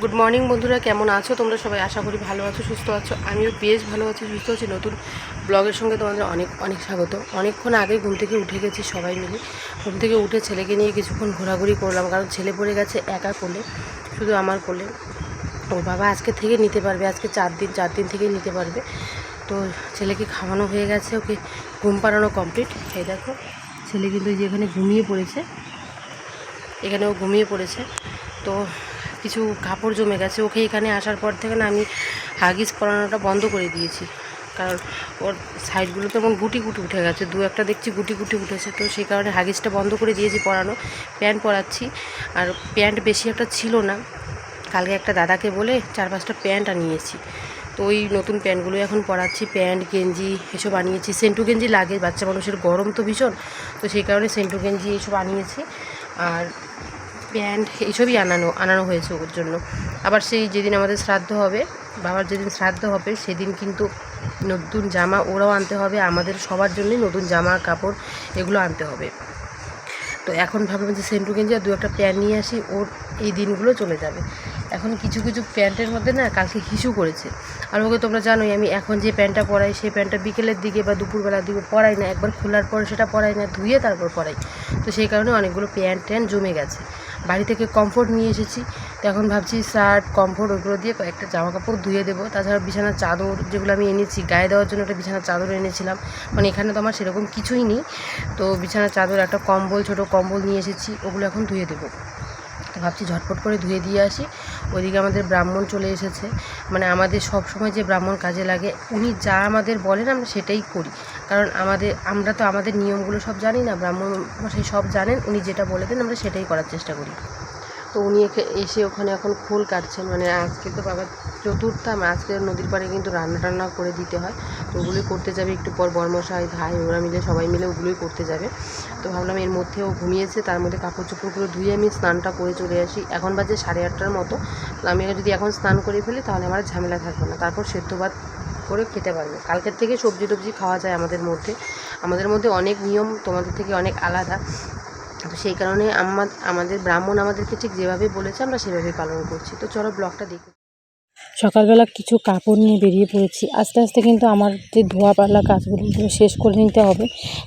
Good morning বন্ধুরা, কেমন আছো? তোমরা সবাই আশা করি ভালো আছো, সুস্থ আছো। আমিও বেশ ভালো আছি, সুস্থ আছি। নতুন ব্লগের সঙ্গে তোমাদের অনেক অনেক স্বাগত। অনেকক্ষণ আগে ঘুম থেকে উঠে গেছি সবাই মিলে। ঘুম থেকে উঠে ছেলেকে নিয়ে কিছুক্ষণ ঘোরাঘুরি করলাম, কারণ ছেলে পড়ে গেছে একা কোলে, শুধু আমার কোলে। ওর বাবা আজকে থেকে নিতে পারবে, আজকে চার দিন চার দিন থেকেই নিতে পারবে। তো ছেলেকে খাওয়ানো হয়ে গেছে, ওকে ঘুম পাড়ানো কমপ্লিট এই দেখো, ছেলে কিন্তু এই যে এখানে ঘুমিয়ে পড়েছে। এখানেও ঘুমিয়ে পড়েছে। তো কিছু কাপড় জমে গেছে। ওকে এখানে আসার পর থেকে না আমি হাগিস পরানোটা বন্ধ করে দিয়েছি। কারণ ওর সাইডগুলো কেমন গুটি গুটি উঠে গেছে। দু একটা দেখছি গুটি গুটি উঠেছে। তো সেই কারণে হাগিসটা বন্ধ করে দিয়েছি পরানো। প্যান্ট পরাচ্ছি। আর প্যান্ট বেশি একটা ছিল না। কালকে একটা দাদাকে বলে চার পাঁচটা প্যান্ট আনিয়েছি। তো ওই নতুন প্যান্টগুলো এখন পরাচ্ছি। প্যান্ট, গেঞ্জি এসব আনিয়েছি। সেন্টু গেঞ্জি লাগে। বাচ্চা মানুষের গরম তো ভীষণ। তো সেই কারণে সেন্টু গেঞ্জি এইসব আনিয়েছি। আর প্যান্ট এইসবই আনানো আনানো হয়েছে ওর জন্য। আবার সেই যেদিন আমাদের শ্রাদ্ধ হবে, বাবার যেদিন শ্রাদ্ধ হবে, সেদিন কিন্তু নতুন জামা ওরাও আনতে হবে, আমাদের সবার জন্যই নতুন জামা, কাপড় এগুলো আনতে হবে। তো এখন ভাবলাম যে সেন্টু গেঞ্জি আর দু একটা প্যান্ট নিয়ে আসি, ওর এই দিনগুলো চলে যাবে। এখন কিছু কিছু প্যান্টের মধ্যে না কালকে হিসু করেছে। আর ওকে তোমরা জানোই, আমি এখন যে প্যান্টটা পরাই, সেই প্যান্টটা বিকেলের দিকে বা দুপুরবেলার দিকে পরাই না, একবার খোলার পর সেটা পরাই না, ধুয়ে তারপর পরাই। তো সেই কারণে অনেকগুলো প্যান্ট ট্যান্ট জমে গেছে। বাড়ি থেকে কমফোর্ট নিয়ে এসেছি। তো এখন ভাবছি শার্ট কমফোর্ট ওগুলো দিয়ে কয়েকটা জামা কাপড় ধুয়ে দেবো। তাছাড়া বিছানার চাদর যেগুলো আমি এনেছি, গায়ে দেওয়ার জন্য একটা বিছানার চাদর এনেছিলাম। মানে এখানে তো আমার সেরকম কিছুই নেই। তো বিছানার চাদর একটা কম্বল, ছোটো কম্বল নিয়ে এসেছি, ওগুলো এখন ধুয়ে দেবো। তো ভাবছি ঝটপট করে ধুয়ে দিয়ে আসি। ওইদিকে আমাদের ব্রাহ্মণ চলে এসেছে। মানে আমাদের সব সময় যে ব্রাহ্মণ কাজে লাগে, উনি যা আমাদের বলেন আমরা সেটাই করি। কারণ আমাদের, আমরা তো আমাদের নিয়মগুলো সব জানি না, ব্রাহ্মণ সেই সব জানেন, উনি যেটা বলে দেন আমরা সেটাই করার চেষ্টা করি। তো উনি এসে ওখানে এখন খোল কাটছেন। মানে আজকে তো বাবা চতুর্থাম আজকে নদীর পাড়ে কিন্তু রান্না টান্না করে দিতে হয়। তো ওগুলোই করতে যাবে, একটু পর বর্মশাই ভাই, ওরা মিলে, সবাই মিলে ওগুলোই করতে যাবে। তো ভাবলাম এর মধ্যে ও ঘুমিয়েছে, তার মধ্যে কাপড় চোপড়গুলো ধুয়ে আমি স্নানটা করে চলে আসি। এখন বাজে সাড়ে আটটার মতো। আমি যদি এখন স্নান করে ফেলি, তাহলে আমার ঝামেলা থাকবে না। তারপর সেদ্ধ ভাত করে খেতে পারবে। কালকের থেকে সবজি টবজি খাওয়া যায় আমাদের মধ্যে। আমাদের মধ্যে অনেক নিয়ম, তোমাদের থেকে অনেক আলাদা। তো সেই কারণে আমাদের ব্রাহ্মণ আমাদেরকে ঠিক যেভাবে বলেছে, আমরা সেভাবেই পালন করছি। তো চলো ব্লগটা দেখি। সকালবেলা কিছু কাপড় নিয়ে বেরিয়ে পড়েছি। আস্তে আস্তে কিন্তু আমার যে ধোয়া পাল্লা কাজগুলো শেষ করে নিতে হবে।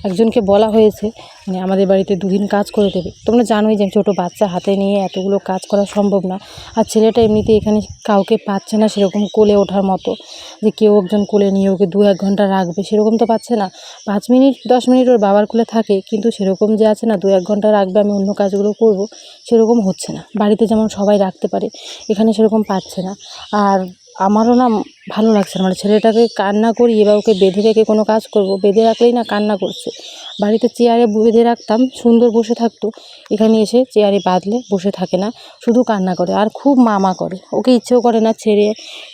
একজনকে বলা হয়েছে মানে আমাদের বাড়িতে দুদিন কাজ করে দেবে। তোমরা জানোই যে ছোটো বাচ্চা হাতে নিয়ে এতগুলো কাজ করা সম্ভব না। আর ছেলেটা এমনিতে এখানে কাউকে পাচ্ছে না সেরকম কোলে ওঠার মতো। যে কেউ একজন কোলে নিয়ে ওকে দু এক ঘণ্টা রাখবে, সেরকম তো পাচ্ছে না। পাঁচ মিনিট, দশ মিনিট ওর বাবার কোলে থাকে, কিন্তু সেরকম যে আছে না, দু এক ঘণ্টা রাখবে, আমি অন্য কাজগুলো করব, সেরকম হচ্ছে না। বাড়িতে যেমন সবাই রাখতে পারে, এখানে সেরকম পাচ্ছে না। আর আমারও না ভালো লাগছে না। মানে ছেলেটাকে কান্না করি, এবার ওকে বেঁধে রেখে কোনো কাজ করব, বেঁধে রাখলেই না কান্না করছে। বাড়িতে চেয়ারে বেঁধে রাখতাম, সুন্দর বসে থাকতো। এখানে এসে চেয়ারে বাঁধলে বসে থাকে না, শুধু কান্না করে। আর খুব মামা করে, ওকে ইচ্ছেও করে না ছেড়ে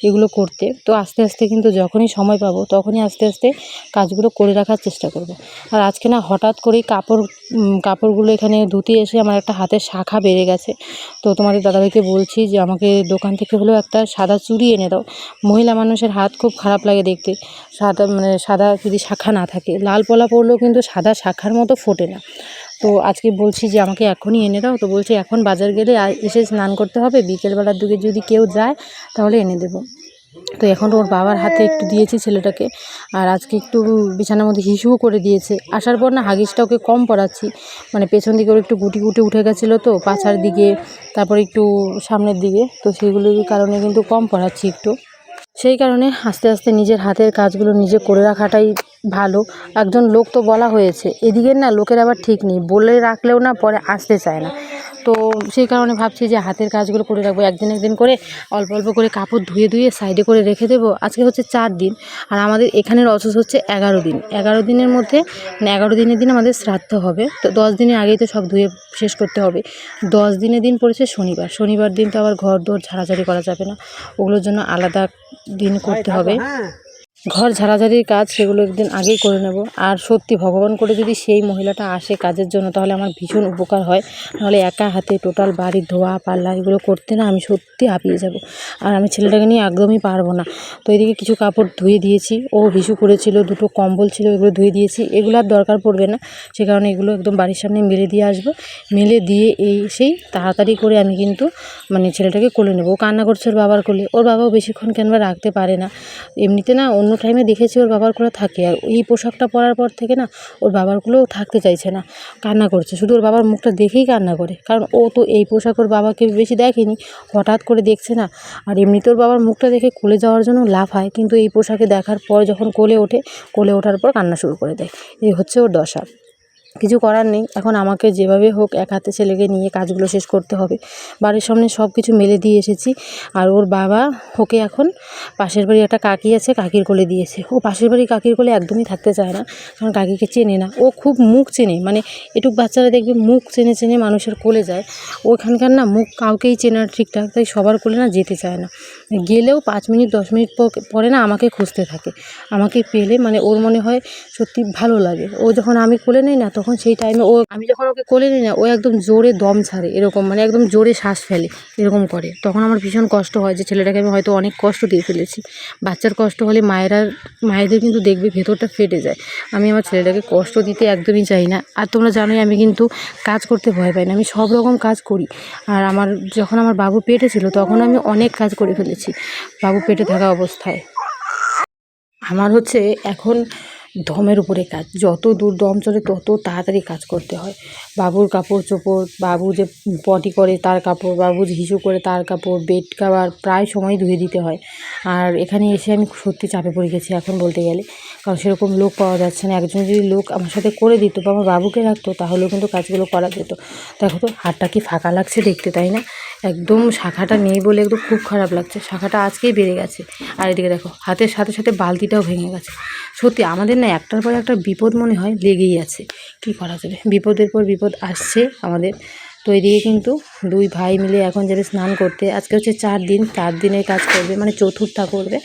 এগুলো করতে। তো আস্তে আস্তে কিন্তু যখনই সময় পাবো, তখনই আস্তে আস্তে কাজগুলো করে রাখার চেষ্টা করব। আর আজকে না হঠাৎ করেই কাপড় কাপড়গুলো এখানে ধুতে এসে আমার একটা হাতের শাখা বেড়ে গেছে। তো তোমাদের দাদাভাইকে বলছি যে, আমাকে দোকান থেকে হলেও একটা সাদা চুড়ি এনে দাও। মহিলা মানুষের হাত খুব খারাপ লাগে দেখতে। সাদা মানে সাদা যদি শাখা না থাকে। লাল পলা পরলেও কিন্তু সাদা শাখার মতো ফোটে না। তো আজকে বলছি যে আমাকে এখনই এনে দাও। তো বলছি, এখন বাজার গেলে এসে স্নান করতে হবে। বিকেলবেলার দিকে যদি কেউ যায়, তাহলে এনে দেবো। তো এখন ওর বাবার হাতে একটু দিয়েছি ছেলেটাকে। আর আজকে একটু বিছানার মধ্যে হিসুও করে দিয়েছে। আসার পর না হাগিসটা ওকে কম পড়াচ্ছি। মানে পেছন দিকে ওর একটু গুটি গুটি উঠে গেছিল তো, পাছার দিকে, তারপরে একটু সামনের দিকে। তো সেগুলোর কারণে কিন্তু কম পড়াচ্ছি একটু। সেই কারণে আস্তে আস্তে নিজের হাতের কাজগুলো নিজে করে রাখাটাই ভালো। একজন লোক তো বলা হয়েছে, এদিকের না লোকের আবার ঠিক নেই, বলে রাখলেও না পরে আসতে চায় না। তো সেই কারণে ভাবছি যে হাতের কাজগুলো করে রাখব, একদিন একদিন করে অল্প অল্প করে কাপড় ধুয়ে ধুয়ে সাইডে করে রেখে দেবো। আজকে হচ্ছে চার দিন, আর আমাদের এখানের অসুস হচ্ছে এগারো দিন। এগারো দিনের মধ্যে, এগারো দিনের দিন আমাদের শ্রাদ্ধ হবে, তো দশ দিনের আগেই তো সব ধুয়ে শেষ করতে হবে। দশ দিনের দিন পড়েছে শনিবার শনিবার দিন তো আবার ঘর দোর ঝাড়াঝাড়ি করা যাবে না, ওগুলোর জন্য আলাদা দিন করতে হবে। ঘর ঝাড়াঝাড়ির কাজ সেগুলো একদিন আগেই করে নেব। আর সত্যি ভগবান করে যদি সেই মহিলাটা আসে কাজের জন্য, তাহলে আমার ভীষণ উপকার হয়। নাহলে একা হাতে টোটাল বাড়ির ধোয়া, পাল্লা এগুলো করতে না আমি সত্যি হাঁপিয়ে যাব। আর আমি ছেলেটাকে নিয়ে একদমই পারব না। তো এদিকে কিছু কাপড় ধুয়ে দিয়েছি। ও হিসু করেছিল, দুটো কম্বল ছিল এগুলো ধুয়ে দিয়েছি। এগুলো আর দরকার পড়বে না। সে কারণে এগুলো একদম বাড়ির সামনে মেলে দিয়ে আসব। মেলে দিয়ে এই সেই তাড়াতাড়ি করে আমি কিন্তু মানে ছেলেটাকে কোলে নেব। ও কান্না করছে ওর বাবার কোলে। ওর বাবাও বেশিক্ষণ কেন বা রাখতে পারে না। এমনিতে না অন্য টাইমে দেখেছি ওর বাবারগুলো থাকে। আর এই পোশাকটা পরার পর থেকে না, ওর বাবারগুলোও থাকতে চাইছে না, কান্না করছে। শুধু ওর বাবার মুখটা দেখেই কান্না করে। কারণ ও তো এই পোশাক ওর বাবাকে বেশি দেখেনি, হঠাৎ করে দেখছে না। আর এমনিতে ওর বাবার মুখটা দেখে কোলে যাওয়ার জন্য লাভ লাফায় কিন্তু এই পোশাকে দেখার পর যখন কোলে ওঠে, কোলে ওঠার পর কান্না শুরু করে দেয়। এই হচ্ছে ওর দশা। কিছু করার নেই। এখন আমাকে যেভাবে হোক এক হাতে ছেলেকে নিয়ে কাজগুলো শেষ করতে হবে। বাড়ির সামনে সব কিছু মেলে দিয়ে এসেছি। আর ওর বাবা ওকে এখন পাশের বাড়ি একটা কাকি আছে, কাকির কোলে দিয়েছে। ও পাশের বাড়ি কাকির কোলে একদমই থাকতে চায় না। কারণ কাকিকে চেনে না। ও খুব মুখ চেনে। মানে এটুক বাচ্চারা দেখবে মুখ চেনে চেনে মানুষের কোলে যায়। ওখানকার না মুখ কাউকেই চেনার ঠিকঠাক, তাই সবার কোলে না যেতে চায় না। গেলেও পাঁচ মিনিট, দশ মিনিট পরে না আমাকে খুঁজতে থাকে। আমাকে পেলে মানে ওর মনে হয় সত্যি ভালো লাগে। ও যখন আমি কোলে নিই না, তখন সেই টাইমে ও, আমি যখন ওকে কোলে নিই না, ও একদম জোরে দম ছাড়ে, এরকম মানে একদম জোরে শ্বাস ফেলে, এরকম করে। তখন আমার ভীষণ কষ্ট হয় যে ছেলেটাকে আমি হয়তো অনেক কষ্ট দিয়ে ফেলেছি। বাচ্চার কষ্ট হলে মায়েরা মায়েদের কিন্তু দেখবে ভেতরটা ফেটে যায়। আমি আমার ছেলেটাকে কষ্ট দিতে একদমই চাই না। আর তোমরা জানোই আমি কিন্তু কাজ করতে ভয় পাই না। আমি সব রকম কাজ করি। আর আমার, যখন আমার বাবু পেটে ছিল, তখন আমি অনেক কাজ করে ফেলেছি, বাবু পেটে থাকা অবস্থায়। আমার হচ্ছে এখন দমের উপরে কাজ। যত দূর দম চলে, তত তাড়াতাড়ি কাজ করতে হয়। বাবুর কাপড় চোপড়, বাবু যে পটি করে তার কাপড়, বাবু যে হিসু করে তার কাপড়, বেড কাভার প্রায় সময় ধুয়ে দিতে হয়। আর এখানে এসে আমি সত্যি চাপে পড়ে গেছি এখন বলতে গেলে। কারণ সেরকম লোক পাওয়া যাচ্ছে না। একজন যদি লোক আমার সাথে করে দিত বা আমার বাবুকে রাখতো, তাহলেও কিন্তু কাজগুলো করা যেত। দেখো তো, হাতটা কি ফাঁকা লাগছে দেখতে, তাই না? একদম শাখাটা নেই বলে একদম খুব খারাপ লাগছে। শাখাটা আজকেই বেড়ে গেছে। আর এদিকে দেখো, হাতের সাথে সাথে বালতিটাও ভেঙে গেছে। সত্যি, আমাদের না, একটার পর একটা বিপদ মনে হয়, লেগেই আছে। কী করা যাবে? বিপদের পর বিপদ আসছে আমাদের। তো এদিকে কিন্তু দুই ভাই মিলে এখন যাবে স্নান করতে, আজকে হচ্ছে চার দিন, চার দিনের কাজ করবে মানে চতুর্থা করবে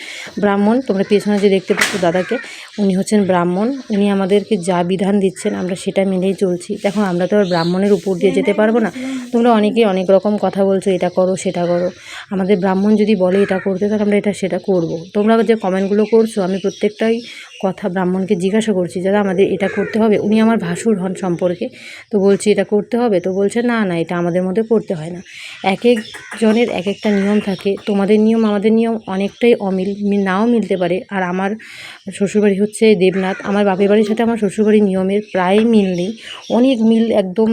ব্রাহ্মণ। তোমরা পেছনে যে দেখতে পাচ্ছ দাদাকে, উনি হচ্ছেন ব্রাহ্মণ। উনি আমাদেরকে যা বিধান দিচ্ছেন, আমরা সেটা মেনেই চলছি। দেখো, আমরা তো আর ব্রাহ্মণের উপর দিয়ে যেতে পারব না। তোমরা অনেকেই অনেক রকম কথা বলছো, এটা করো, সেটা করো। আমাদের ব্রাহ্মণ যদি বলে এটা করতে, তাহলে আমরা এটা, সেটা করব। তোমরা যে কমেন্টগুলো করছ, আমি প্রত্যেকটাই কথা ব্রাহ্মণকে জিজ্ঞাসা করছি যারা আমাদের এটা করতে হবে? উনি আমার ভাসুর হন সম্পর্কে। তো বলছি, এটা করতে হবে? তো বলছে, না না, এটা আমাদের মধ্যে করতে হয় না। এক এক জনের এক একটা নিয়ম থাকে। তোমাদের নিয়ম আমাদের নিয়ম অনেকটাই অমিল নাও মিলতে পারে। আর আমার শ্বশুরবাড়ি হচ্ছে দেবনাথ। আমার বাপের বাড়ির সাথে আমার শ্বশুরবাড়ির নিয়মের প্রায় মিল নেই। অনেক মিল একদম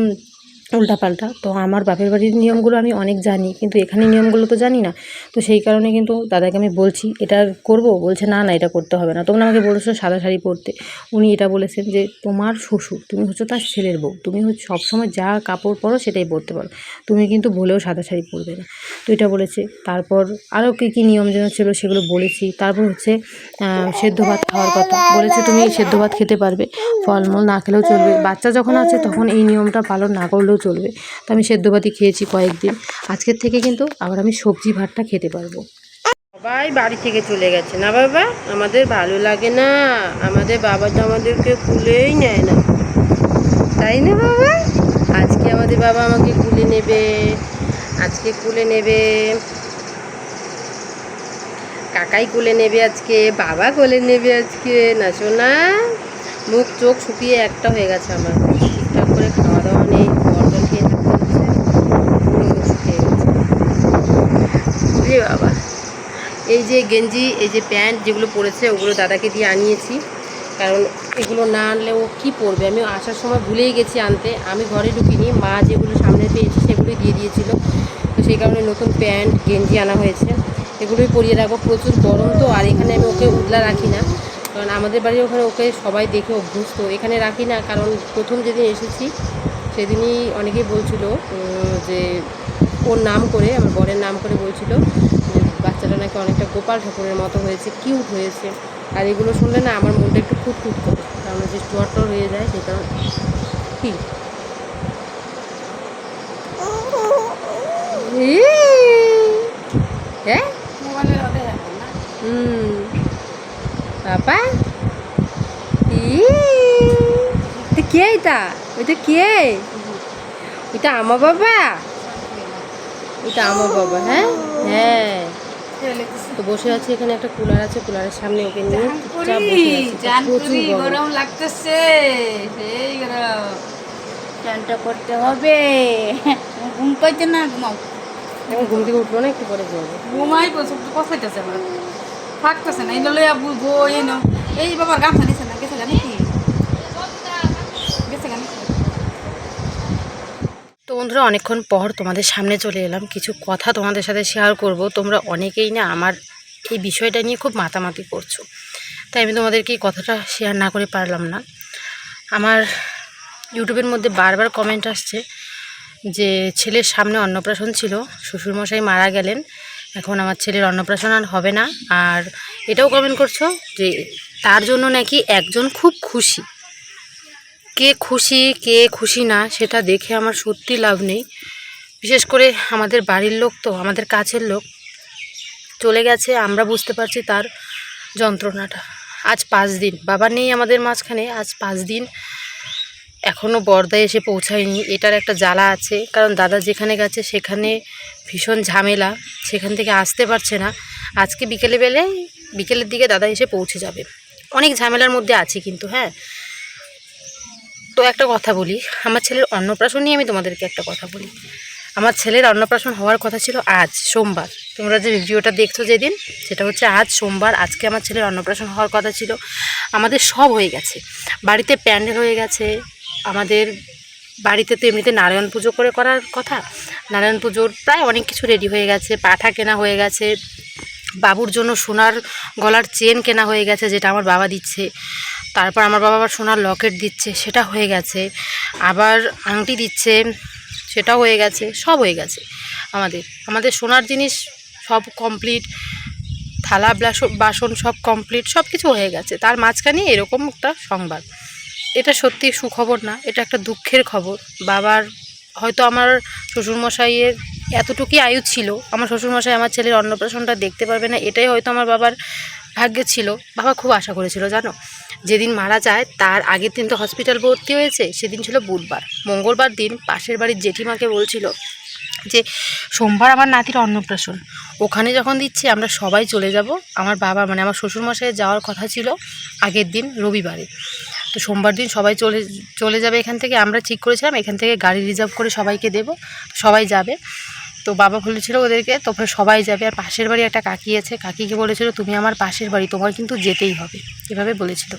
উল্টাপাল্টা। তো আমার বাপের বাড়ির নিয়মগুলো আমি অনেক জানি, কিন্তু এখানে নিয়মগুলো তো জানি না। তো সেই কারণে কিন্তু দাদাকে আমি বলছি, এটা করব? বলছে, না না, এটা করতে হবে না। তোমরা আমাকে বলেছ সাদা শাড়ি পরতে। উনি এটা বলেছেন যে, তোমার শ্বশুর, তুমি হচ্ছে তার ছেলের বউ, তুমি হচ্ছে সবসময় যা কাপড় পরো সেটাই পরতে পারো। তুমি কিন্তু বলেও সাদা শাড়ি পরবে না। তো এটা বলেছে। তারপর আরও কী কী নিয়ম যেন ছিল সেগুলো বলেছি। তারপর হচ্ছে সেদ্ধ ভাত খাওয়ার কথা। বলেছে, তুমি সেদ্ধ ভাত খেতে পারবে, ফলমূল না খেলেও চলবে। বাচ্চা যখন আছে তখন এই নিয়মটা পালন না করলেও চলবে। তো আমি সেদ্ধ ভাতই খেয়েছি কয়েকদিন। আজকের থেকে কিন্তু আবার আমি সবজি ভাতটা খেতে পারব। সবাই বাড়ি থেকে চলে গেছে। না বাবা, আমাদের ভালো লাগে না। আমাদের বাবা তো আমাদেরকে কুলেই নেয় না। তাই না বাবা? আজকে আমাদের বাবা আমাকে কুলে নেবে। আজকে কুলে নেবে। কাকাই কুলে নেবে আজকে। বাবা কোলে নেবে আজকে। না শোনা মুখ চোখ শুকিয়ে একটা হয়ে গেছে আমার। ঠিকঠাক করে খাওয়া দাওয়া নেই বটল খেয়ে থাকতে হচ্ছে পুরো মুখ শুকিয়ে গেছে রে বাবা এই যে গেঞ্জি, এই যে প্যান্ট যেগুলো পরেছে, ওগুলো দাদাকে দিয়ে আনিয়েছি। কারণ এগুলো না আনলে ও কী পরবে? আমি আসার সময় ভুলেই গেছি আনতে। আমি ঘরে ঢুকিনি, মা যেগুলো সামনে পেয়েছি সেগুলোই দিয়ে দিয়েছিল। তো সেই কারণে নতুন প্যান্ট, গেঞ্জি আনা হয়েছে। এগুলোই পরিয়ে রাখব। প্রচুর গরম তো, আর এখানে আমি ওকে উদলা রাখি না। কারণ আমাদের বাড়ির ওখানে ওকে সবাই দেখে অভ্যস্ত। এখানে রাখি না, কারণ প্রথম যেদিন এসেছি, সেদিনই অনেকেই বলছিল যে ওর নাম করে, আমার বরের নাম করে বলছিল বাচ্চাটা নাকি অনেকটা গোপাল ঠাকুরের মতো হয়েছে কিউট হয়েছে। আর এগুলো শুনলে না আমার মনটা একটু খুব করে কারণ যে টর হয়ে যায় সে কারণে কি? হ্যাঁ ই? কে ওইটা কে? বাবা? আমার বাবা হ্যাঁ? হ্যাঁ। তো বসে আছি এখানে একটা কুলার আছে কুলারের সামনে ওকে নিয়ে। চুপচাপ বসে আছি প্রচুর গরম। লাগতেছে সেই গরম। ফ্যানটা করতে হবে। ঘুম পাইছে না ঘুমাও। এখন ঘুম থেকে উঠল না একটু পরে যাব ঘুমাই হইতেছে আমার। থাকতেছে না এই লইয়া বুঝব এই বাবার গামছা নিছে না গেছে জানি কি গেছে জানি তো বন্ধুরা, অনেকক্ষণ পর তোমাদের সামনে চলে এলাম। কিছু কথা তোমাদের সাথে শেয়ার করব। তোমরা অনেকেই না আমার এই বিষয়টা নিয়ে খুব মাতামাতি করছ। তাই আমি তোমাদেরকে এই কথাটা শেয়ার না করে পারলাম না। আমার ইউটিউবের মধ্যে বারবার কমেন্ট আসছে যে, ছেলের সামনে অন্নপ্রাশন ছিল, শ্বশুরমশাই মারা গেলেন, এখন আমার ছেলের অন্নপ্রাশন আর হবে না। আর এটাও কমেন্ট করছ যে, তার জন্য নাকি একজন খুব খুশি। কে খুশি কে খুশি না, সেটা দেখে আমার সত্যি লাভ নেই। বিশেষ করে আমাদের বাড়ির লোক তো, আমাদের কাছের লোক। চলে গেছে, আমরা বুঝতে পারছি তার যন্ত্রণাটা। আজ পাঁচ দিন, বাবা নেই আমাদের মাঝখানে, আজ পাঁচ দিন। এখনও বর্দায় এসে পৌঁছায়নি, এটার একটা জ্বালা আছে। কারণ দাদা যেখানে গেছে, সেখানে ভীষণ ঝামেলা, সেখান থেকে আসতে পারছে না। আজকে বিকেলে বেলে বিকেলের দিকে দাদা এসে পৌঁছে যাবে। অনেক ঝামেলার মধ্যে আছি কিন্তু হ্যাঁ? তো একটা কথা বলি, আমার ছেলের অন্নপ্রাশন নিয়ে আমি তোমাদেরকে একটা কথা বলি। আমার ছেলের অন্নপ্রাশন হওয়ার কথা ছিল আজ, সোমবার। তোমরা যে ভিডিওটা দেখছ যেদিন, সেটা হচ্ছে আজ সোমবার, আজকে আমার ছেলের অন্নপ্রাশন হওয়ার কথা ছিল। আমাদের সব হয়ে গেছে। বাড়িতে প্যান্ডেল হয়ে গেছে। আমাদের বাড়িতে তো এমনিতে নারায়ণ পুজো করে করার কথা। নারায়ণ পুজোর প্রায় অনেক কিছু রেডি হয়ে গেছে। পাঠা কেনা হয়ে গেছে। বাবুর জন্য সোনার গলার চেন কেনা হয়ে গেছে, যেটা আমার বাবা দিচ্ছে। তারপর আমার বাবা আবার সোনার লকেট দিচ্ছে, সেটা হয়ে গেছে। আবার আংটি দিচ্ছে, সেটাও হয়ে গেছে, সব হয়ে গেছে আমাদের। আমাদের সোনার জিনিস সব কমপ্লিট থালা বাসন সব কমপ্লিট সব কিছু হয়ে গেছে। তার মাঝখানে এরকম একটা সংবাদ। এটা সত্যি সুখবর না, এটা একটা দুঃখের খবর। বাবার হয়তো আমার শ্বশুরমশাইয়ের এতটুকুই আয়ু ছিল, আমার শ্বশুরমশাই আমার ছেলের অন্নপ্রাশনটা দেখতে পারবে না, এটাই হয়তো আমার বাবার ভাগ্যে ছিল। বাবা খুব আশা করেছিল, জানো? যেদিন মারা যায়, তার আগের দিন তো হসপিটাল ভর্তি হয়েছে, সেদিন ছিল বুধবার। মঙ্গলবার দিন পাশের বাড়ির জেঠিমাকে বলছিল যে, সোমবার আমার নাতির অন্নপ্রাশন। ওখানে যখন দিচ্ছে, আমরা সবাই চলে যাব। আমার বাবা মানে আমার শ্বশুরমশাই যাওয়ার কথা ছিল আগের দিন রবিবারে। তো সোমবার দিন সবাই চলে চলে যাবে এখান থেকে। আমরা ঠিক করেছিলাম, এখান থেকে গাড়ি রিজার্ভ করে সবাইকে দেব, সবাই যাবে। তো বাবা বলেছিল ওদেরকে তোমরা সবাই যাবে। আর পাশের বাড়ি একটা কাকি আছে, কাকিকে বলেছিল, তুমি আমার পাশের বাড়ি, তোমার কিন্তু যেতেই হবে। এভাবে বলেছিল।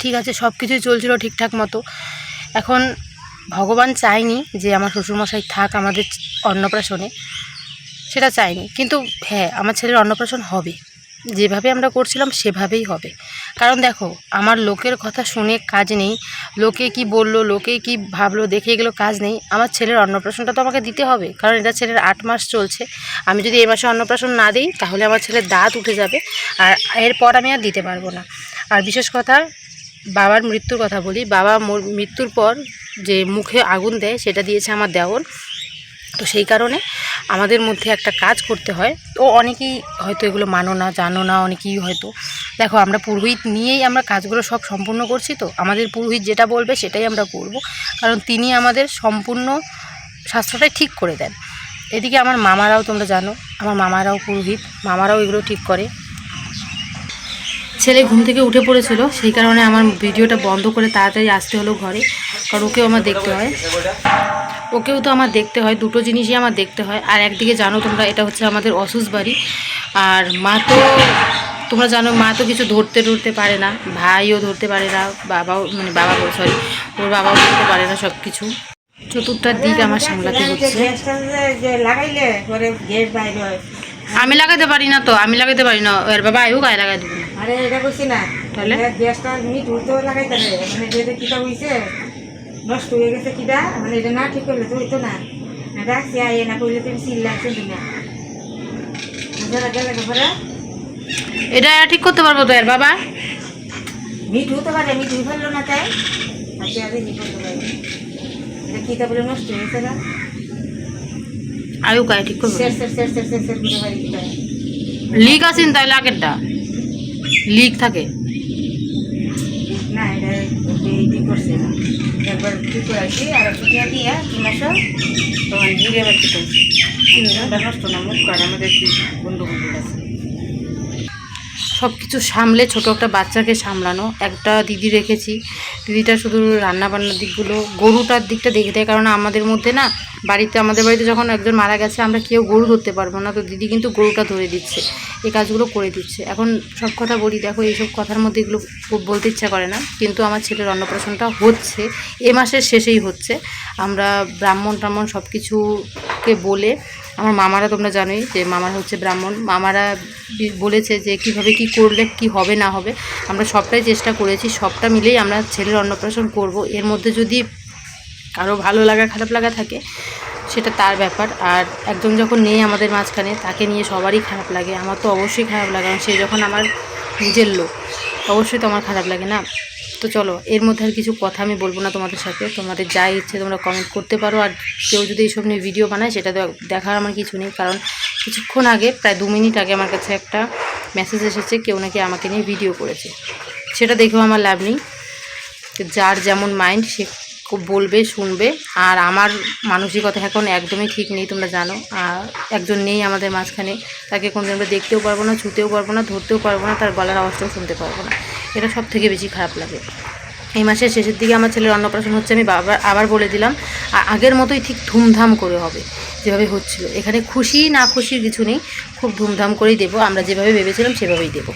ঠিক আছে সব কিছুই চলছিল ঠিকঠাক মতো। এখন ভগবান চায়নি যে আমার শ্বশুরমশাই থাক, আমাদের অন্নপ্রাশনে। সেটা চাইনি কিন্তু হ্যাঁ আমার ছেলের অন্নপ্রাশন হবে। যেভাবে আমরা করছিলাম, সেভাবেই হবে। কারণ দেখো, আমার লোকের কথা শুনে কাজ নেই। লোকে কি বলল, লোকে কি ভাবলো, দেখে এগুলো কাজ নেই। আমার ছেলের অন্নপ্রাশনটা তো আমাকে দিতে হবে, কারণ এটা ছেলের আট মাস চলছে। আমি যদি এ মাসে অন্নপ্রাশন না দিই, তাহলে আমার ছেলের দাঁত উঠে যাবে, আর এরপর আমি আর দিতে পারব না। আর বিশেষ কথা, বাবার মৃত্যুর কথা বলি, বাবা মৃত্যুর পর যে মুখে আগুন দেয়, সেটা দিয়েছে আমার দেওর। তো সেই কারণে আমাদের মধ্যে একটা কাজ করতে হয়। তো অনেকেই হয়তো এগুলো মানো না, জানো না, অনেকেই হয়তো দেখো, আমরা পুরোহিত নিয়েই আমরা কাজগুলো সব সম্পূর্ণ করছি তো। আমাদের পুরোহিত যেটা বলবে সেটাই আমরা করব। কারণ তিনি আমাদের সম্পূর্ণ শাস্ত্রটাই ঠিক করে দেন। এদিকে আমার মামারাও তোমরা জানো, আমার মামারাও পুরোহিত, মামারাও এগুলো ঠিক করে। ছেলে ঘুম থেকে উঠে পড়েছিল, সেই কারণে আমার ভিডিওটা বন্ধ করে তাড়াতাড়ি আসতে হলো ঘরে, কারণ ওকেও আমার দেখতে হয়। ওকেও তো আমার দেখতে হয়, দুটো জিনিসই আমার দেখতে হয়। আর একদিকে জানো তোমরা, এটা হচ্ছে আমাদের অসুস বাড়ি। আর মা তো তোমরা জানো মা তো কিছু ধরতে ধরতে পারে না ভাইও ধরতে পারে না বাবাও মানে বাবা সরি ওর বাবাও ধরতে পারে না সব কিছু চতুর্থার দিক আমার সামলাতে হচ্ছে। লাগাইলে পরে গ্যাস বাইর আমি লাগাতে পারি না তো আমি লাগাতে পারি না এর বাবা আয়ু গায়ে লাগাই দেবো। আরে এটা করছি না তাহলে? গ্যাসটা মিট উঠতে লাগাইতে মানে যেটা কিটা হইছে নষ্ট হয়ে গেছে কিটা মানে এটা না ঠিক করলে তো হইতো না। রাখছি আই না করলে তুমি সিল লাগছে না যারা গেলে পরে এটা ঠিক করতে পারব তো এর বাবা? মিট হতে পারে হয়ে ফেলল না তাই? আজকে আগে পারে এটা কিটা বলে নষ্ট হয়েছে না আয়ু গায়ে ঠিক করব? কিটা লিক আছেন তাইলে আগেরটা? লিক থাকে। না এটা এই করছে না। একবার ঠিক করে আসি আর দিয়ে আসো তখন নষ্ট না মুখ কার আমাদের বন্ধু বন্ধু আছে? সব কিছু সামলে ছোট একটা বাচ্চাকে সামলানো। একটা দিদি রেখেছি দিদিটা শুধু রান্না বান্নার দিকগুলো, গরুটার দিকটা দেখে দেয়। কারণ আমাদের মধ্যে না, বাড়িতে, আমাদের বাড়িতে যখন একজন মারা গেছে, আমরা কেউ গরু ধরতে পারব না। তো দিদি কিন্তু গরুটা ধরে দিচ্ছে, এই কাজগুলো করে দিচ্ছে। এখন সব কথা বলি, দেখো এইসব কথার মধ্যে এগুলো খুব বলতে ইচ্ছা করে না। কিন্তু আমার ছেলের অন্নপ্রাশনটা হচ্ছে, এ মাসের শেষেই হচ্ছে। আমরা ব্রাহ্মণ টাহ্মণ সব কিছুকে বলে আমার মামারা তোমরা জানোই যে মামারা হচ্ছে ব্রাহ্মণ। মামারা বলেছে যে কীভাবে কি করলে কি হবে, না হবে। আমরা সবটাই চেষ্টা করেছি, সবটা মিলেই আমরা ছেলের অন্নপ্রাশন করব। এর মধ্যে যদি কারও ভালো লাগা, খারাপ লাগা থাকে, সেটা তার ব্যাপার। আর একজন যখন নেই আমাদের মাঝখানে, তাকে নিয়ে সবারই খারাপ লাগে। আমার তো অবশ্যই খারাপ লাগে সে যখন আমার নিজের লোক অবশ্যই তো আমার খারাপ লাগে না। তো চলো, এর মধ্যে আর কিছু কথা আমি বলব না তোমাদের সাথে। তোমাদের যা ইচ্ছে তোমরা কমেন্ট করতে পারো, আর কেউ যদি এইসব নিয়ে ভিডিও বানায়, সেটা দেখার আমার কিছু নেই। কারণ কিছুক্ষণ আগে, প্রায় দু মিনিট আগে আমার কাছে একটা মেসেজ এসেছে, কেউ নাকি আমাকে নিয়ে ভিডিও করেছে। সেটা দেখেও আমার লাভ নেই। যার যেমন মাইন্ড সে বলবে, শুনবে, আর আমার মানসিকতা এখন একদমই ঠিক নেই, তোমরা জানো। আর একজন নেই আমাদের মাঝখানে, তাকে কোনোদিন আমরা দেখতেও পারব না, ছুতেও পারব না, ধরতেও পারব না, তার গলার আওয়াজটাও শুনতে পারব না। এটা সব থেকে বেশি খারাপ লাগে। এই মাসের শেষের দিকে আমার ছেলের অন্নপ্রাশন হচ্ছে, আমি বাবার আবার বলে দিলাম আর আগের মতোই ঠিক ধুমধাম করে হবে, যেভাবে হচ্ছিল। এখানে খুশি না খুশির কিছু নেই, খুব ধুমধাম করেই দেবো, আমরা যেভাবে ভেবেছিলাম সেভাবেই দেবো।